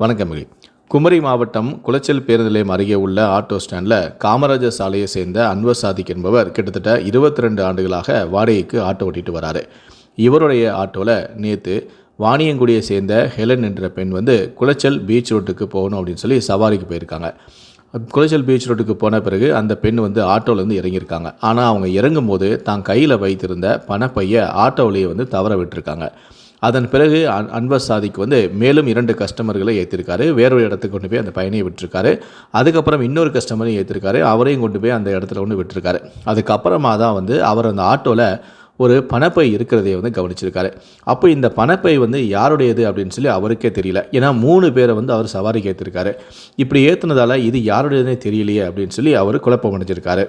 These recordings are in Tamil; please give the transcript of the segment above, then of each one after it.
வணக்கம் குமரி மாவட்டம் குளச்சல் பேருந்து நிலையம் அருகே உள்ள ஆட்டோ ஸ்டாண்டில் காமராஜர் சாலையை சேர்ந்த அன்வர் சாதிக் என்பவர் கிட்டத்தட்ட இருபத்தி ரெண்டு ஆண்டுகளாக வாடகைக்கு ஆட்டோ ஓட்டிட்டு வராரு. இவருடைய ஆட்டோவில் நேற்று வாணியங்குடியை சேர்ந்த ஹெலன் என்ற பெண் வந்து குளச்சல் பீச் ரோட்டுக்கு போகணும் அப்படின்னு சொல்லி சவாரிக்கு போயிருக்காங்க. குளச்சல் பீச் ரோட்டுக்கு போன பிறகு அந்த பெண் வந்து ஆட்டோலேருந்து இறங்கியிருக்காங்க. ஆனால் அவங்க இறங்கும்போது தான் கையில் வைத்திருந்த பணப்பையை ஆட்டோவிலேயே வந்து தவற விட்டுருக்காங்க. அதன் பிறகு அன் அன்வர் சாதிக்கு வந்து மேலும் இரண்டு கஸ்டமர்களை ஏற்றிருக்காரு. வேறொரு இடத்துக்கு கொண்டு போய் அந்த பையனையும் விட்டுருக்காரு. அதுக்கப்புறம் இன்னொரு கஸ்டமரையும் ஏற்றிருக்காரு. அவரையும் கொண்டு போய் அந்த இடத்துல கொண்டு விட்டுருக்காரு. அதுக்கப்புறமா தான் வந்து அவர் அந்த ஆட்டோவில் ஒரு பணப்பை இருக்கிறதையே வந்து கவனிச்சிருக்காரு. அப்போ இந்த பணப்பை வந்து யாருடையது அப்படின்னு சொல்லி அவருக்கே தெரியல. ஏன்னா மூணு பேரை வந்து அவர் சவாரிக்கு ஏற்றிருக்காரு இப்படி ஏற்றுனதால இது யாருடையதுனே தெரியலையே அப்படின்னு சொல்லி அவர் குழப்பம் அடைஞ்சிருக்காரு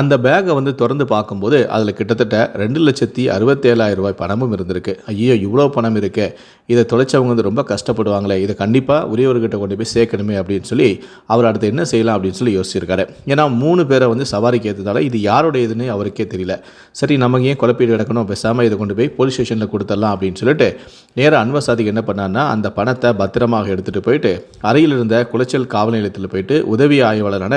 அந்த பேக்கை வந்து திறந்து பார்க்கும்போது அதில் கிட்டத்தட்ட ரெண்டு லட்சத்தி அறுபத்தேழாயிரம் ரூபாய் பணமும் இருந்திருக்கு. ஐயோ இவ்வளோ பணம் இருக்கே. இதை தொலைச்சவங்க வந்து ரொம்ப கஷ்டப்படுவாங்களே. இதை கண்டிப்பாக உரியவர்கிட்ட கொண்டு போய் சேர்க்கணுமே அப்படின்னு சொல்லி அவர் அடுத்து என்ன செய்யலாம் அப்படின்னு சொல்லி யோசிச்சிருக்காரு. ஏன்னா மூணு பேரை வந்து சவாரிக்கு ஏற்றதால இது யாருடையதுன்னு அவருக்கே தெரியல. சரி நமக்கு ஏன் குழப்பீடு கிடக்கணும் பேசாமல் இதை கொண்டு போய் போலீஸ் ஸ்டேஷனில் கொடுத்துடலாம் அப்படின்னு சொல்லிட்டு நேராக அன்வசாதிக்கு என்ன பண்ணான்னா அந்த பணத்தை பத்திரமாக எடுத்துகிட்டு போயிட்டு அருகில் இருந்த குளச்சல் காவல் நிலையத்தில் போயிட்டு உதவி ஆய்வாளரான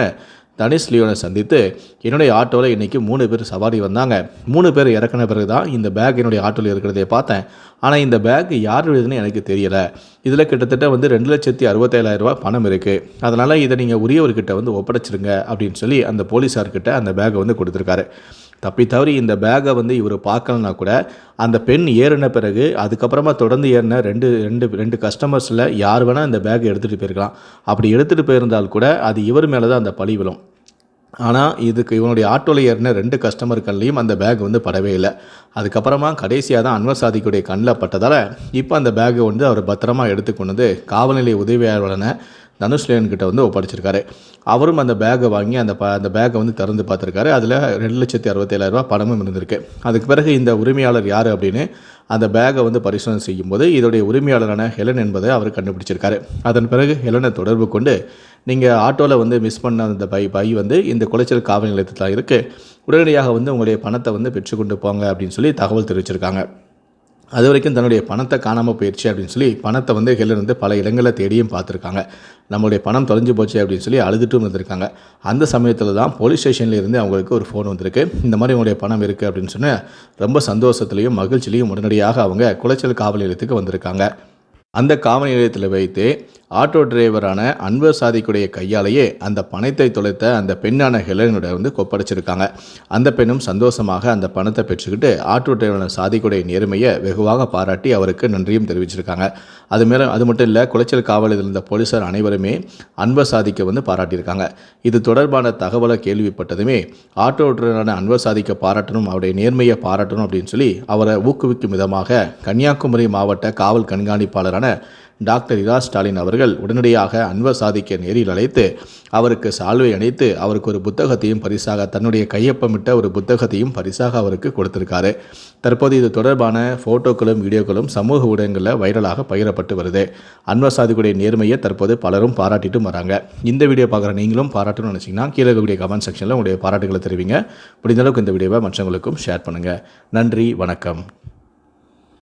தனிஷ் லியோனை சந்தித்து என்னுடைய ஆட்டோவில் இன்றைக்கி மூணு பேர் சவாரி வந்தாங்க. மூணு பேர் இறக்கின பிறகு தான் இந்த பேக் என்னுடைய ஆட்டோவில் இருக்கிறதே பார்த்தேன். ஆனால் இந்த பேக் யாருடையதுன்னு எனக்கு தெரியலை. இதில் கிட்டத்தட்ட வந்து ரெண்டு லட்சத்தி அறுபத்தேழாயிரரூபா பணம் இருக்குது அதனால் இதை நீங்கள் உரியவர்கிட்ட வந்து ஒப்படைச்சிருங்க அப்படின்னு சொல்லி அந்த போலீஸார்கிட்ட அந்த பேக்கை வந்து கொடுத்துருக்காரு. தப்பி தவறி இந்த பேக்கை வந்து இவர் பார்க்கலனா கூட அந்த பெண் ஏறின பிறகு அதுக்கப்புறமா தொடர்ந்து ஏறின ரெண்டு ரெண்டு ரெண்டு கஸ்டமர்ஸில் யார் வேணால் இந்த பேக்கை எடுத்துகிட்டு போயிருக்கலாம். அப்படி எடுத்துகிட்டு போயிருந்தால் கூட அது இவர் மேலே தான் அந்த பழி விழும். ஆனால் இதுக்கு இவனுடைய ஆட்டோவில் ஏறின ரெண்டு கஸ்டமர் கண்லேயும் அந்த பேக் வந்து படவே இல்லை. அதுக்கப்புறமா கடைசியாக தான் அன்வர் சாதிக்குடைய கண்ணில் பட்டதால் இப்போ அந்த பேக்கை வந்து அவர் பத்திரமா எடுத்துக்கொண்டு வந்து காவல்நிலைய உதவியாளரான தனுஷ்லேன் கிட்ட வந்து ஒப்படைச்சிருக்காரு. அவரும் அந்த பேக்கை வாங்கி அந்த ப அந்த பேக்கை வந்து திறந்து பார்த்துருக்காரு. அதில் ரெண்டு லட்சத்தி அறுபத்தேழாயிரரூபா பணமும் இருந்திருக்கு. அதுக்கு பிறகு இந்த உரிமையாளர் யார் அப்படின்னு அந்த பேக்கை வந்து பரிசோதனை செய்யும்போது இதோடைய உரிமையாளரான ஹெலன் என்பதை அவர் கண்டுபிடிச்சிருக்காரு. அதன் பிறகு ஹெலனை தொடர்பு கொண்டு நீங்கள் ஆட்டோவில் வந்து மிஸ் பண்ண அந்த பை பை வந்து இந்த குளைச்சல் காவல் நிலையத்தில் தான் இருக்குது உடனடியாக வந்து உங்களுடைய பணத்தை வந்து பெற்றுக்கொண்டு போங்க அப்படின்னு சொல்லி தகவல் தெரிவிச்சிருக்காங்க. அது வரைக்கும் தன்னுடைய பணத்தை காணாமல் போயிடுச்சு அப்படின்னு சொல்லி பணத்தை வந்து ஹெலன் பல இடங்களில் தேடியும் பார்த்துருக்காங்க. நம்மளுடைய பணம் தொலைஞ்சு போச்சு அப்படின்னு சொல்லி அழுதுட்டும் வந்திருக்காங்க அந்த சமயத்தில் தான் போலீஸ் ஸ்டேஷனில் இருந்து அவங்களுக்கு ஒரு ஃபோன் வந்திருக்கு. இந்த மாதிரி உங்களுடைய பணம் இருக்குது அப்படின்னு சொன்ன ரொம்ப சந்தோஷத்துலேயும் மகிழ்ச்சியிலையும் உடனடியாக அவங்க குளைச்சல் காவல் நிலையத்துக்கு வந்திருக்காங்க. அந்த காவல் நிலையத்தில் வைத்து ஆட்டோ டிரைவரான அன்வர் சாதிக்குடைய கையாலேயே அந்த பணத்தை தொலைத்த அந்த பெண்ணான ஹெலனுடைய வந்து கொப்படைச்சிருக்காங்க. அந்த பெண்ணும் சந்தோஷமாக அந்த பணத்தை பெற்றுக்கிட்டு ஆட்டோ டிரைவரான சாதிக்குடைய நேர்மையை வெகுவாக பாராட்டி அவருக்கு நன்றியும் தெரிவிச்சிருக்காங்க. அது மேலே அது மட்டும் இல்லை குளச்சல் காவலில் இருந்த போலீஸார் அனைவருமே அன்வர் சாதிக்க வந்து பாராட்டியிருக்காங்க. இது தொடர்பான தகவலை கேள்விப்பட்டதுமே ஆட்டோ டிரைவரான அன்வர் சாதிக்க பாராட்டணும் அவருடைய நேர்மையை பாராட்டணும் அப்படின்னு சொல்லி அவரை ஊக்குவிக்கும் விதமாக கன்னியாகுமரி மாவட்ட காவல் கண்காணிப்பாளரான டாக்டர் இரா ஸ்டாலின் அவர்கள் உடனடியாக அன்வர் சாதிக்க நேரில் அழைத்து அவருக்கு சால்வை அணைத்து அவருக்கு ஒரு புத்தகத்தையும் பரிசாக தன்னுடைய கையொப்பமிட்ட ஒரு புத்தகத்தையும் பரிசாக அவருக்கு கொடுத்திருக்காரு. தற்போது இது தொடர்பான ஃபோட்டோக்களும் வீடியோக்களும் சமூக ஊடகங்களில் வைரலாக பகிரப்பட்டு வருது. அன்வர் சாதிக்குடைய நேர்மையை தற்போது பலரும் பாராட்டிட்டும் வராங்க. இந்த வீடியோ பார்க்குற நீங்களும் பாராட்டணும்னு நினச்சிங்கன்னா கீழே இருக்கக்கூடிய கமெண்ட் செக்ஷனில் உங்களுடைய பாராட்டுகளை தெரிவிங்க. முடிந்தளவுக்கு இந்த வீடியோவை மற்றவங்களுக்கும் ஷேர் பண்ணுங்கள் நன்றி வணக்கம்.